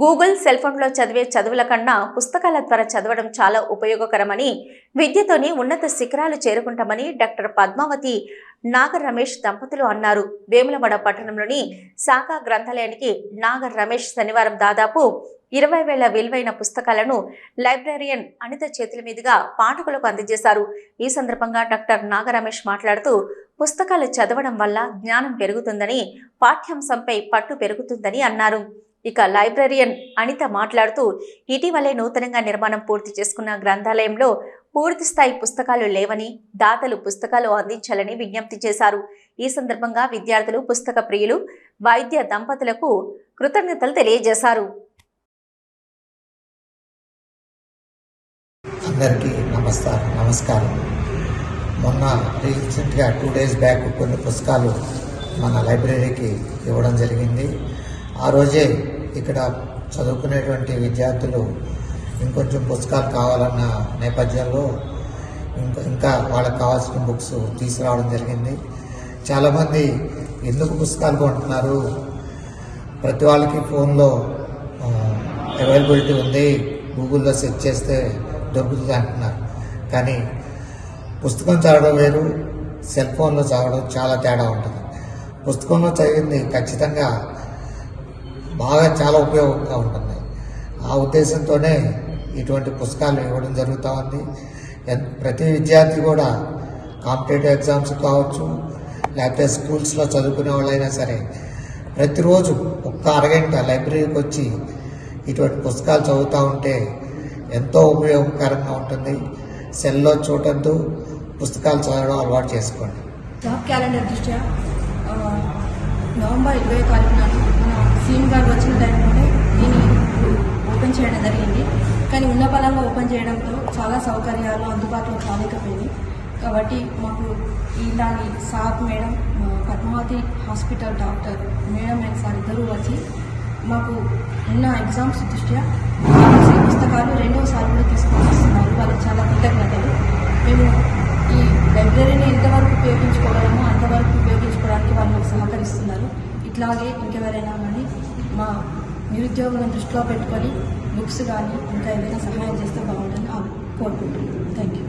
Google cell ఫోన్లో చదివే చదువుల కన్నా పుస్తకాల ద్వారా చదవడం చాలా ఉపయోగకరమని విద్యతోనే ఉన్నత శిఖరాలు చేరుకుంటామని డాక్టర్ పద్మావతి నాగర్ రమేష్ దంపతులు అన్నారు. వేములవాడ పట్టణంలోని శాఖ గ్రంథాలయానికి నాగర్ రమేష్ శనివారం దాదాపు ఇరవై వేల విలువైన పుస్తకాలను లైబ్రరియన్ అనిత చేతుల మీదుగా పాఠకులకు అందజేశారు. ఈ సందర్భంగా డాక్టర్ నాగరమేష్ మాట్లాడుతూ పుస్తకాలు చదవడం వల్ల జ్ఞానం పెరుగుతుందని పాఠ్యాంశంపై పట్టు పెరుగుతుందని అన్నారు. ఇక లైబ్రరియన్ అనిత మాట్లాడుతూ ఇటీవలే నూతనంగా నిర్మాణం పూర్తి చేసుకున్న గ్రంథాలయంలో పూర్తి స్థాయి పుస్తకాలు లేవని దాతలు పుస్తకాలు అందించాలని విజ్ఞప్తి చేశారు. ఈ సందర్భంగా విద్యార్థులు పుస్తక ప్రియులు వైద్య దంపతులకు కృతజ్ఞతలు తెలియజేశారు. అందరికీ నమస్కారం నమస్కారం. మొన్న రీసెంట్గా టూ డేస్ బ్యాక్ కొన్ని పుస్తకాలు మన లైబ్రరీకి ఇవ్వడం జరిగింది. ఆ రోజే ఇక్కడ చదువుకునేటువంటి విద్యార్థులు ఇంకొంచెం పుస్తకాలు కావాలన్న నేపథ్యంలో ఇంకా ఇంకా వాళ్ళకి కావాల్సిన బుక్స్ తీసుకురావడం జరిగింది. చాలామంది ఎందుకు పుస్తకాలు కొంటున్నారు? ప్రతి వాళ్ళకి ఫోన్లో అవైలబిలిటీ ఉంది. గూగుల్లో సెర్చ్ చేస్తే దొరుకుతుంది అంటున్నారు. కానీ పుస్తకం చదవడం వేరు సెల్ ఫోన్లో చదవడం చాలా తేడా ఉంటుంది. పుస్తకంలో చదివింది ఖచ్చితంగా బాగా చాలా ఉపయోగంగా ఉంటుంది. ఆ ఉద్దేశంతోనే ఇటువంటి పుస్తకాలు ఇవ్వడం జరుగుతూ ఉంది. ప్రతి విద్యార్థి కూడా కాంపిటేటివ్ ఎగ్జామ్స్ కావచ్చు లేకపోతే స్కూల్స్లో చదువుకునే వాళ్ళైనా సరే ప్రతిరోజు ఒక్క అరగంట లైబ్రరీకి వచ్చి ఇటువంటి పుస్తకాలు చదువుతూ ఉంటే ఎంతో ఉపయోగకరంగా ఉంటుంది. సెల్లో చూడద్దు పుస్తకాలు చదవడం అలవాటు చేసుకోండి. జాబ్ క్యాలెండర్ దృష్ట్యా? నవంబర్ ఇరవై తారీఖు నాడు సీఎం గారు వచ్చిన టైంలోనే దీన్ని ఓపెన్ చేయడం జరిగింది. కానీ ఉన్న పలంగా ఓపెన్ చేయడంతో చాలా సౌకర్యాలు అందుబాటులో కాలేకపోయింది. కాబట్టి మాకు ఇలాంటి sir madam Padmavathi hospital doctor madam and sir ఇద్దరు వచ్చి మాకు ఉన్న ఎగ్జామ్స్ దృష్ట్యా పుస్తకాలు రెండోసారి కూడా తీసుకొని వస్తున్నారు. వాళ్ళకి చాలా కృతజ్ఞతలు. మేము ఈ లైబ్రరీని ఎంతవరకు ఉపయోగించుకోగలమో అంతవరకు ఉపయోగించుకోవడానికి వాళ్ళు సహకరిస్తున్నారు. ఇట్లాగే ఇంకెవరైనా కానీ మా నిరుద్యోగులను దృష్టిలో పెట్టుకొని బుక్స్ కానీ ఇంకా ఏదైనా సహాయం చేస్తే బాగుంటుందని కోరుకుంటున్నాను. Thank you